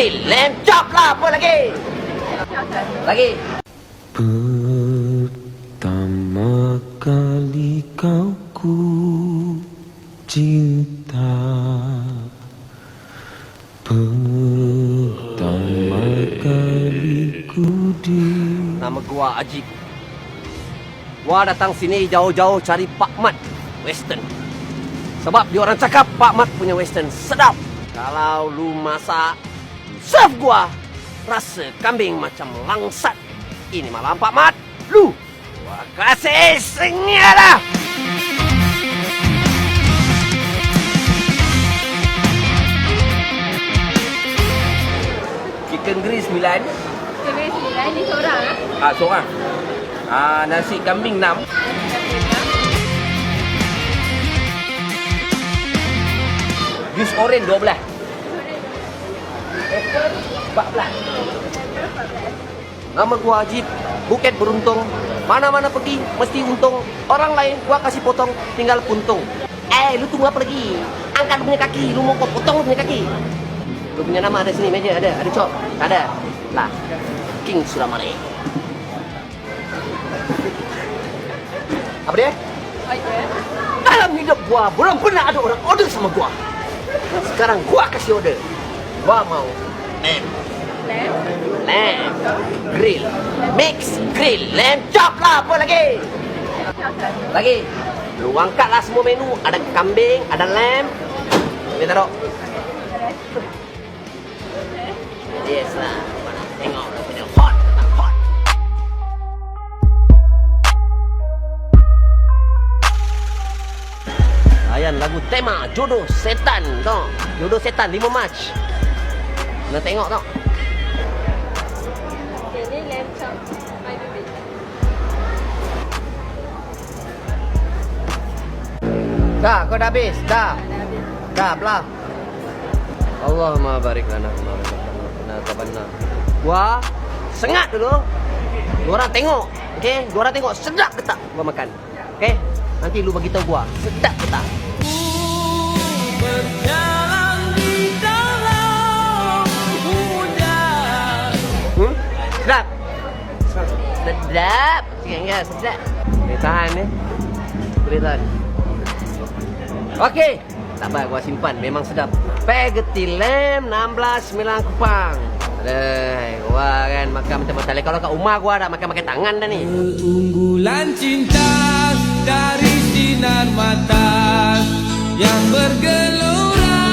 grill, lamb chop lah, apa lagi? Lagi. Pertama kali kau ku cinta Pertama kali ku di Nama gua Ajib. Gua datang sini jauh-jauh cari Pak Mat Western. Sebab dia orang cakap Pak Mat punya Western sedap. Kalau lu masak, serve gua. Rasa kambing macam langsat. Ini malam Pak Mat. Lu, gua kasih sengnya dah. Chicken grease 9 Kami sembilan ni seorang ah. Ah, seorang. Ah, nasi kambing 6. Jus oren 12. 14. Nama gua Ajib, Bukit Beruntung. Mana-mana pergi, mesti untung. Orang lain gua kasih potong, tinggal puntung. Eh, lu tunggu apa lagi? Angkat lu punya kaki, lu mau potong lu punya kaki. Lu punya nama ada sini, meja ada, ada cok, ada. Lah, King Sulamare. Apa dia? Dalam hidup gua belum pernah ada orang order sama gua. Sekarang gua kasih order. Mau lamb, Lamb. lamb, grill, mix, grill, lamb chop lah apa lagi? Lagi. Lu angkatlah semua menu. Ada kambing, ada lamb. Ni taruh. Yes lah. Tengok hot, hot. Layan lagu tema Jodoh Setan tau. Jodoh Setan 5 Mac. Nak tengok tau. Okay, ni lamb chop. My baby. Dah, kau dah habis? Dah. Dah habis. Dah, belah. Allahumma barik lana Nah, tabanna. Gua sengat dulu. Gua orang tengok. Okey, gua orang tengok sedap ke tak gua makan. Okey? Nanti lu bagi tahu gua, sedap ke tak? Sedap. Sikit sedap. Boleh tahan ni. Boleh tahan. Okey. Tak apa, gua simpan. Memang sedap. Spaghetti lamb 16 9 kupang. Aduh, gua kan makan macam-macam. Kalau kat rumah gua dah makan-makan tangan dah ni. Keunggulan cinta dari sinar mata yang bergelora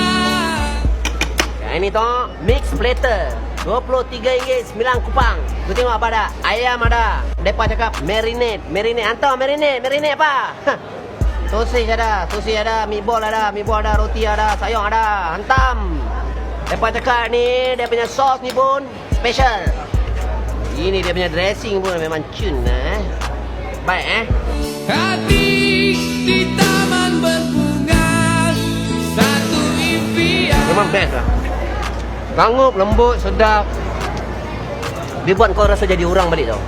Yang ini tu mix platter. RM23 9 kupang. Tu tengok apa ada? Ayam ada. Depa cakap marinate, marinate. Hantar marinate, marinate apa? Hah. Sosis ada, sosis ada, meatball ada, meatball ada, roti ada, sayur ada. Hantam. Depa cakap ni dia punya sos ni pun special. Ini dia punya dressing pun memang cun eh. Baik eh. Hati di taman berbunga Satu impian Memang best lah Rangup, lembut, sedap. Dia buat kau rasa jadi orang balik tau.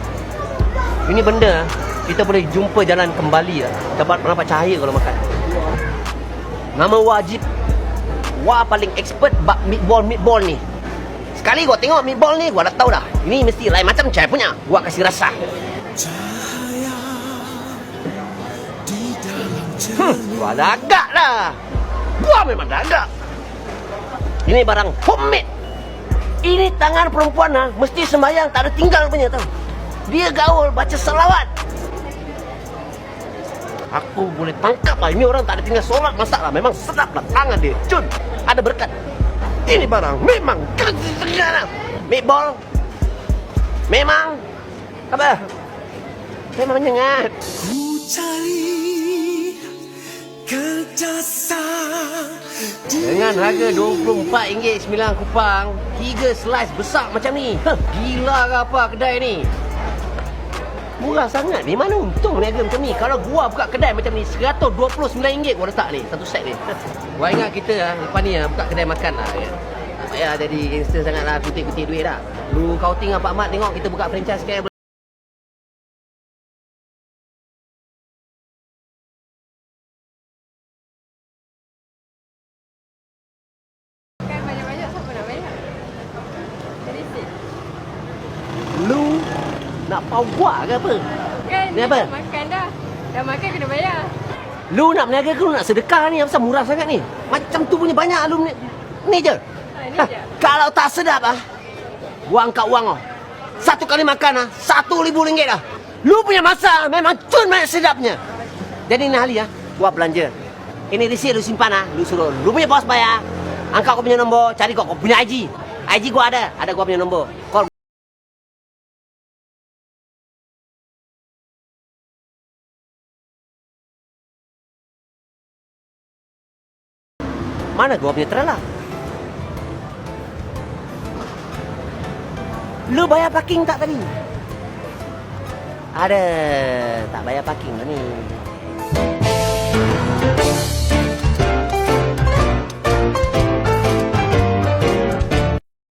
Ini benda Kita boleh jumpa jalan kembali lah. Dapat nampak cahaya kalau makan. Nama wajib. Wah paling expert bak meatball-meatball ni. Sekali gua tengok meatball ni Gua dah tahu dah. Ini mesti lain macam cahaya punya. Gua kasih rasa. Hmm, gua dah agak dah Gua memang dah agak. Ini barang homemade. Ini tangan perempuan ha, mesti sembahyang tak ada tinggal punya tau. Dia gaul baca selawat. Aku boleh tangkap lah ini orang tak ada tinggal solat masak lah. Memang sedap lah tangan dia. Cun, ada berkat. Ini barang memang kasih segala. Meatball. Memang. Apa? Memang menyengat. Ku cari kerjasa Dengan harga RM24 9 kupang 3 slice besar macam ni. Gila ke apa kedai ni? Murah sangat ni. Mana untung berniaga macam ni? Kalau gua buka kedai macam ni RM129 gua letak ni Satu set ni. Gua ingat kita lah Lepas ni lah Buka kedai makan lah ya. Tak payah jadi instant sangat lah Kutip-kutip duit dah. Lu kau tinggal Pak Mat Tengok kita buka franchise sekarang Kan banyak-banyak siapa nak banyak? Nak gua ke apa? Kan Ni apa? dah makan dah. Dah makan kena bayar. Lu nak berniaga ke lu nak sedekah ni? Apa murah sangat ni? Macam tu punya banyak lu ni. Ni je. Ha, ni Ha, je. kalau tak sedap ah. Gua angkat wang kau. Satu kali makan ah, satu ribu ringgit ah. Lu punya masa memang cun banyak sedapnya. Jadi ni ahli ah, gua belanja. Ini resit lu simpan ah, lu suruh lu punya bos bayar. Angkat kau punya nombor, cari kau, kau punya IG. IG gua ada, ada gua punya nombor. Call Mana gua punya trailer? Lu bayar parking tak tadi? Ada, tak bayar parking ni.